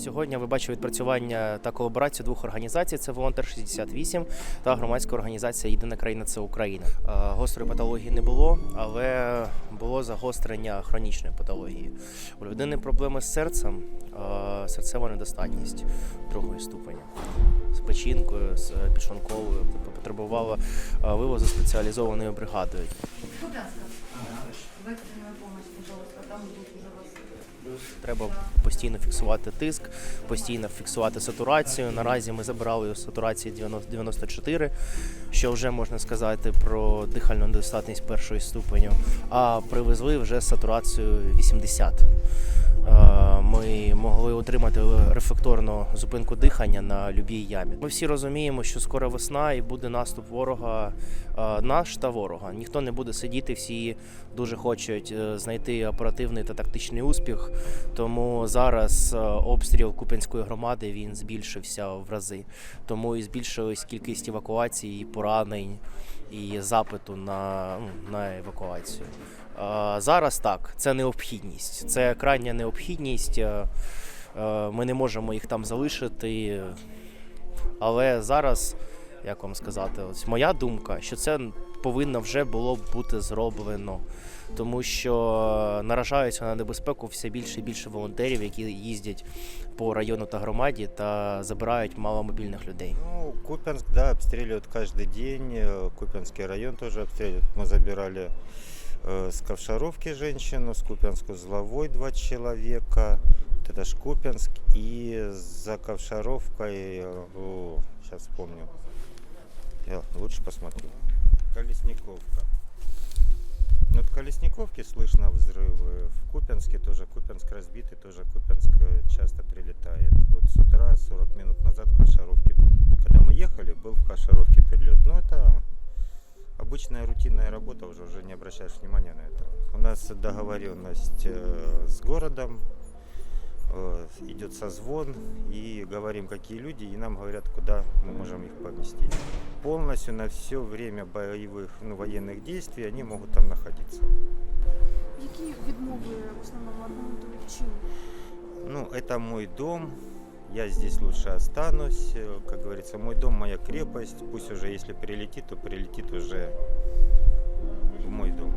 Сьогодні ви бачили відпрацювання та колаборацію двох організацій: це Волонтер 68 та громадська організація Єдина країна це Україна. Е, Гострої патології не було, але було загострення хронічної патології. У людини проблеми з серцем, е, серцева недостатність другої ступеня. З печінкою, з е, підшлунковою потребувала вивозу спеціалізованою бригадою. Купянска. Экстренная помощь, пожалуйста, там уже вас. Треба постійно фіксувати тиск, постійно фіксувати сатурацію. Наразі ми забрали сатурацію 90 94, що вже можна сказати про дихальну недостатність першої ступеню. А привезли вже сатурацію 80. Е, Ми могли отримати рефлекторну зупинку дихання на любій ямі. Ми всі розуміємо, що скоро весна і буде наступ ворога, е, наш та ворога. Ніхто не буде сидіти, всі дуже хочуть е, знайти оперативний та тактичний успіх. Тому зараз е, обстріл Куп'янської громади він збільшився в рази. Тому і збільшилась кількість евакуацій, поранень і запиту на, ну, на евакуацію. Зараз так, це необхідність, це крайня необхідність. Е, е, Ми не можемо їх там залишити. Але зараз, як вам сказати, ось моя думка, що це повинно вже було б бути зроблено, тому що наражаються на небезпеку все більше і більше волонтерів, які їздять по району та громаді та забирають маломобільних людей. Ну, Купянск, да, обстреливают каждый день. э, Купянский район тоже обстреливают. Мы забирали э, с Ковшаровки женщину, с Купянску Зловой два человека. Вот это ж Купянск. И за Ковшаровкой, сейчас вспомню, я лучше посмотрю. Колесниковка. Вот в слышно взрывы. В Купянске тоже. Купянск разбитый, тоже Купянск э, часто прилетает. Вот с утра, 40 минут назад в Кашаровке, когда мы ехали, был в Кашаровке перелет. Ну, это обычная рутинная работа, уже, уже не обращаешь внимания на это. У нас договоренность э, с городом, идет созвон, и говорим, какие люди, и нам говорят, куда мы можем их поместить. Полностью на все время боевых, ну, военных действий они могут там находиться. Які відмови в основному аргументують чим? Ну, это мой дом, я здесь лучше останусь. Э, Как говорится, мой дом, моя крепость. Пусть уже, если прилетит, то прилетит уже в мой дом.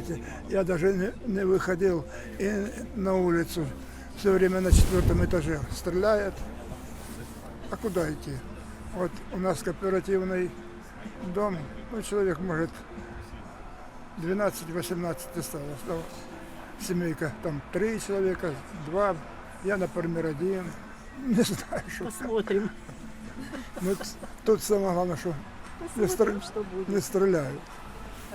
Знаете, я даже не, не выходил и на улицу. Все время на четвертом этаже стреляет. А куда идти? Вот у нас кооперативный дом, ну, человек может 12-18 осталось. да. Семейка, там три человека, два, я, например, один. Не знаю, что. Посмотрим. Ну, тут самое главное, что не, Посмотрим, стр- что будет. не стреляют.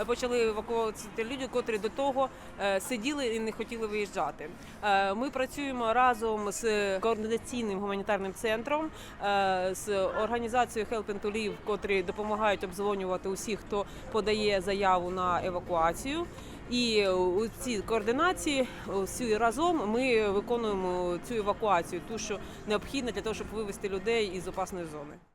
Почали евакуюватися люди, котрі до того е, сиділи і не хотіли виїжджати. Е, Ми працюємо разом з координаційним гуманітарним центром, е, з організацією Helping to Live, котрі допомагають обзвонювати усіх, хто подає заяву на евакуацію. І у цій координації всі разом ми виконуємо цю евакуацію, ту, що необхідна для того, щоб вивести людей із опасної зони.